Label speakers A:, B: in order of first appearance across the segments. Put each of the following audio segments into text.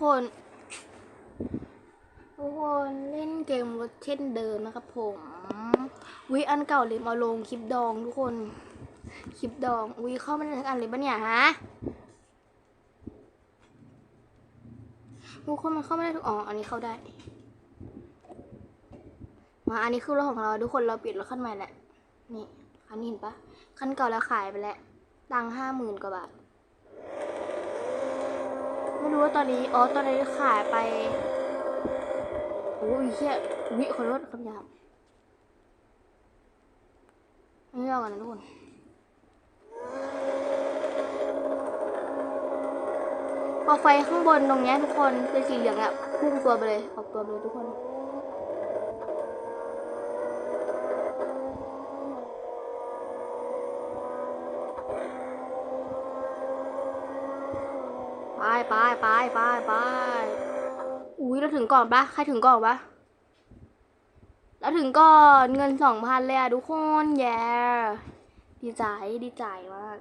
A: คน ทุกคนเล่นเกมรถเช่นเดิมนะครับผมวิอันเก่าเลยมาลงคลิปดองทุกคน คลิปดองวิเข้ามาในทั้งอันเลยปะเนี่ยฮะทุกคนมันเข้าไม่ได้ทุกอ๋ออันนี้เข้าได้ มาอันนี้คือรถของเราทุกคนเราเปลี่ยนรถคันใหม่แหละนี่คันนี้เห็นปะคันเก่าแล้วขายไปแล้วตังห้าหมื่นกว่าบาท ไม่รู้ว่าตอนนี้ อ๋อ ตอนนี้ขายไป โอ้ยเฮียวิขอโทษคำหยาบไม่เอากันนะทุกคนพอไฟข้างบนตรงนี้ทุกคนเป็นสีเหลืองอะพุ่งตัวไปเลย ออกตัวไปเลยทุกคน ไปไปไปไปไปอุ้ยเราถึงก่อนปะใครถึงก่อนปะเราถึงก่อนเงินสองพันเลยอะทุกคนแย่ดีใจดีใจมาก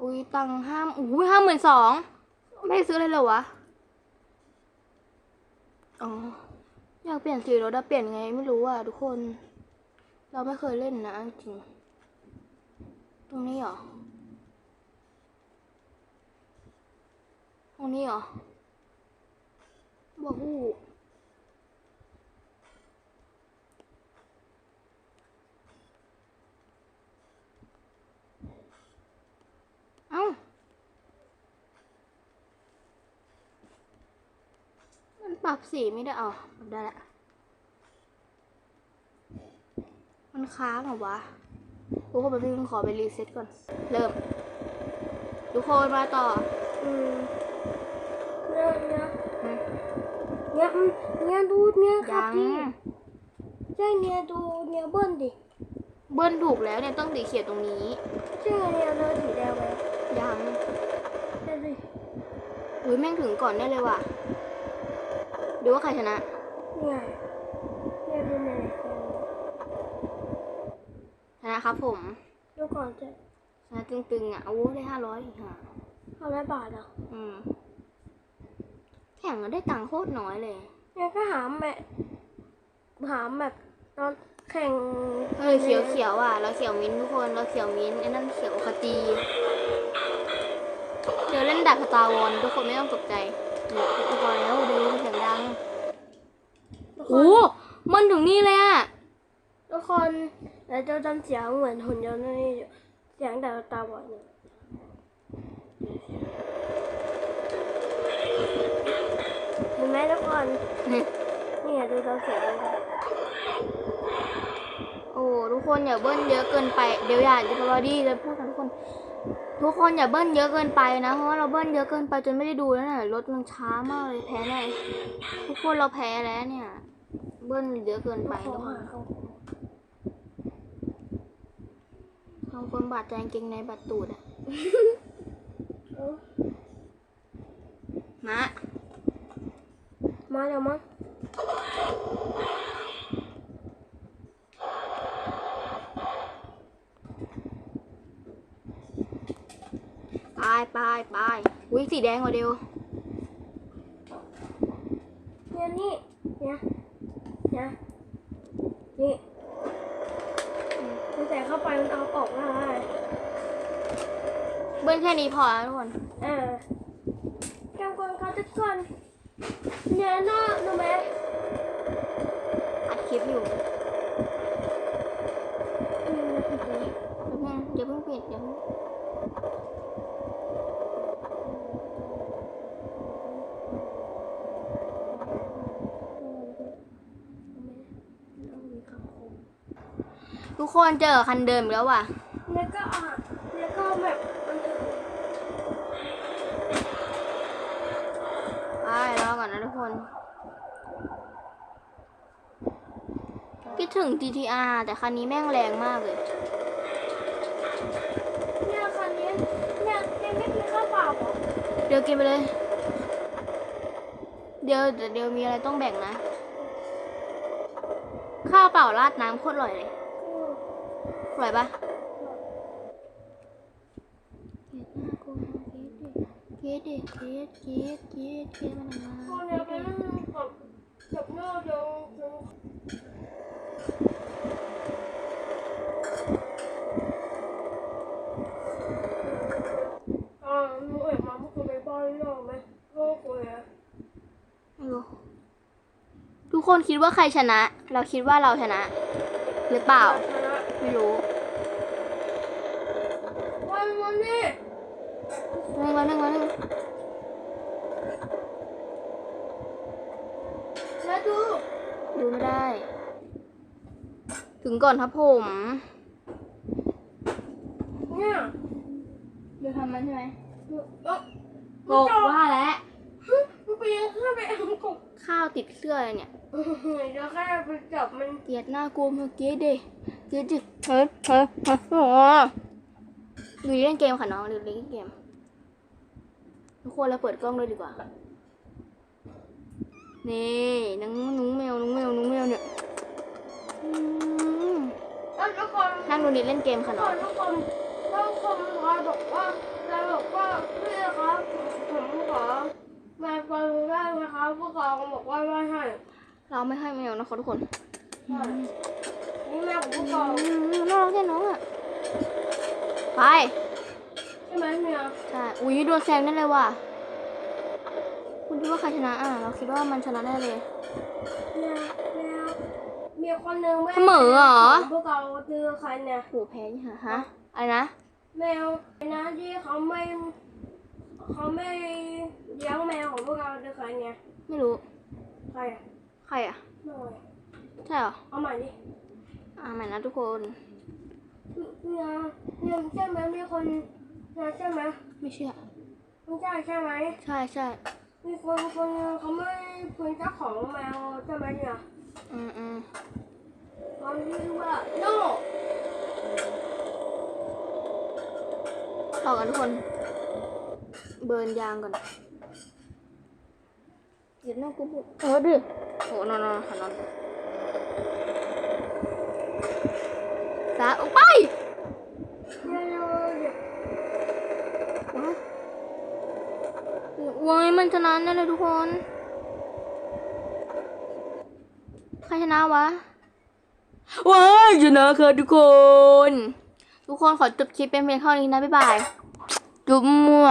A: อุ้ยตังค์ห้ามอุ้ยห้าหมื่นสองไม่ซื้ออะไรเลยวะอ๋ออยากเปลี่ยนสีรถอะเปลี่ยนไงไม่รู้อะทุกคน เราไม่เคยเล่นนะจริง ตรงนี้เหรอ ตรงนี้เหรอบอกหูเอ้า มันปรับสีไม่ได้อ๋อปรับได้ละ มันค้างเหรอวะ ทุกคนไปพี่ขอไปรีเซ็ตก่อน เริ่ม ทุกคนมาต่อ
B: อืมเนี่ยเนี่ย
A: อืม
B: เนี่ยอืมเนี่ยดูเนี่ยครั
A: ยั
B: บ
A: ง
B: พี่ใช่เนี่ยดูเนี่ยเบิ้ลดิ
A: เบิ้ลถูกแล้วเนี่ยต้องสีเขียวตรงนี้
B: ใช่เนี่ยเลยสีแดงไว้
A: ยัง
B: ใช่ดิ
A: อุ้ยแม่งถึงก่อนได้เลยว่ะ ดูว่าใครชนะ
B: เนี่ยเนี่ยดูเนี่ย
A: ช นะครับผม
B: ดูก่อนจะ
A: ชนะตึงๆอะโอ้ได้ห้าร้อยอีกค่ะ
B: ห้าร้อยบาทเหรอะ
A: อืมแข่งก็ได้ตังค์โคตรน้อยเลย
B: เนี่ยก็หามแบบหามแบบตอนแข่ง
A: เออเขียวเขียวๆอะ เราเขียวมิ้นท์ทุกคนเราเขียวมิ้นท์ไอ้นั่นเขียวขจีเดี๋ยวเล่นดับสตาร์วอนทุกคนไม่ต้องตกใจเดี๋ยวทุกคนแล้วเดี๋ยวมันเสียงดัง
B: ทุกค
A: โอ้
B: น
A: มันถึงนี่เลยอะ
B: ทุกคนแล้วจะทำเสียงเหมือนหุ่นยนต์นี่อยู่เสียงแต่ตาบอดเนี่ยเห็นไหมทุกคนนี่ดูตอนเสียงเลย
A: โอ้ทุกคนอย่าเบิ้ลเยอะเกินไปเดี๋ยวอย่าจะพอดีจะพูดกับทุกคน ทุกคนอย่าเบิ้ลเยอะเกินไปนะเพราะว่าเราเบิ้ลเยอะเกินไปจนไม่ได้ดูแล้วน่ะรถมันช้ามากเลยแพ้แน่ทุกคนเราแพ้แล้วเนี่ย เบิ้ลเยอะเกินไปทุกคนบางคนบาดใจกางเกงในบาดตูดอะนะ
B: มาแล้วมั้ง
A: ไปไปไปอุ้ยสีแดงกว่าเดียว
B: เนี่ยนี่เนี่ยเนี่ยนี่มันใส่เข้าไปมันเอาออกได้
A: เบิ้ลแค่นี้พอแล้วทุกคน
B: เออจำก่อนเขาจะก่อนเนี่ยน่ารู้ไหม
A: อัดคลิปอยู่
B: อืมมันผิดเลย
A: เดี๋ยวเพิ่งเดี๋ยวเพิ่งปิดเดี๋ยวเพิ่ง
B: เอามีคำคม
A: ทุกคนเจอคันเดิมอีกแล้วว่ะ
B: แล้วก็อะแล้วก็แบบมันจะ
A: ไปรอก่อนนะทุกคนคิดถึง GTR แต่คันนี้แม่งแรงมากเลย
B: เนี่ยคันนี้เนี่ยยังไม่กินข้าวเปล่าเหรอ
A: เดี๋ยวกินไปเลยเดี๋ยวเดี๋ยวเดี๋ยวมีอะไรต้องแบ่งนะ ข้าวเปล่าราดน้ำโคตรอร่อยเลย ไหวปะเกดดิเกดเกดเกดเกดมันมา
B: เกดดิจับหน้าเดี๋ยวอาหนูเอ็มมาพวกคุณไปบ้านหรอไหมโลกเลยอะ
A: ทุกคนคิดว่าใครชนะ เราคิดว่าเราชนะ หรือเปล่า ไม่รู้
B: วันวันนี้
A: หนึ่งวันหนึ่งวันหนึ่ง
B: แล้วดู
A: ดูไม่ได้ ถึงก่อนครับผม
B: เนี่ย
A: ดูทำมันใช่ไหม
B: เอ้า
A: โกกว่าแล้ว
B: มันไปยังข้าไปเอากบ
A: ข้าวติดเสื้อเลยเนี่ย
B: เดี๋ยวแค่ไปจับมัน
A: เกลียดหน้ากลัวเมื่อกี้ดิเกลี ยดดิเฮ้ยเฮ้ยเฮ้ยโอ้ดูเล่นเกมค่ะน้องดูเล่นเกม ทุกคนเราเปิดกล้องด้วยดีกว่า นี่นังนุ้งแมวนุ้งแมวนุ้งแมวเนี่ยอืม
B: เอ้าทุกคน
A: นั่งดูนิดเล่นเกมค่ะน้อง
B: ทุกคนทุกคนเขาบอกว่าเราบอกว่าพี่ครับผมขอมาฟังได้ไหมครับพวกเขาบอกว่าไม่ให้
A: เราไม่ให้แมวนะคะทุกคน
B: ใช่ นี่แม่ของพวกเขา
A: อืมน่ารักแค่น้องอะ ไป
B: ใช่ไหมเนี่ย
A: ใช่ อุ้ยโดนแซงได้เลยว่ะ คุณคิดว่าใครชนะอะ เราคิดว่ามันชนะแน่เลย
B: แม่แม่มีคนหนึ่งไม่
A: เสมอเหรอ
B: พวกเราคือใครเนี่ย
A: โหแพ้ยี่หาฮะ อะไรนะ
B: แมวนะที่เขาไม่เขาไม่เลี้ยงแมวของพวกเราคือใครเนี่ย
A: ไม่รู้
B: ใครอะ
A: ใครอะ
B: หน่อย
A: ใช่เหรอ
B: เอาใหม่ดิ
A: อ่าใหม่นะทุกคน
B: เนี่ยเนี่ยใช่ไหมมีคนเนี่ยใช่ไหม
A: ไม่เชื่อ
B: ไม่ใช่ใช่ไหม
A: ใช่ใช่
B: มีคนคนหนึ่งเขาไม่เป็นเจ้าของแมวใช่ไหมเนี่ย
A: อืมอืม
B: เขาชื่อว่าโน่
A: ต่อกันทุกคน เบิร์นยางก่อนเดี๋ยวน้องกูบุเออดิโหนอนนอนค่ะนอน สาออกไป
B: เดี๋ยวเดี๋ยวเดี๋ยว
A: ว้ายมันชนะแน่เลยทุกคน ใครชนะวะว้ายชนะค่ะทุกคน ทุกคนขอจบคลิปเป็นเพียงเท่านี้นะ บ๊ายบายจุ๊บมั่ว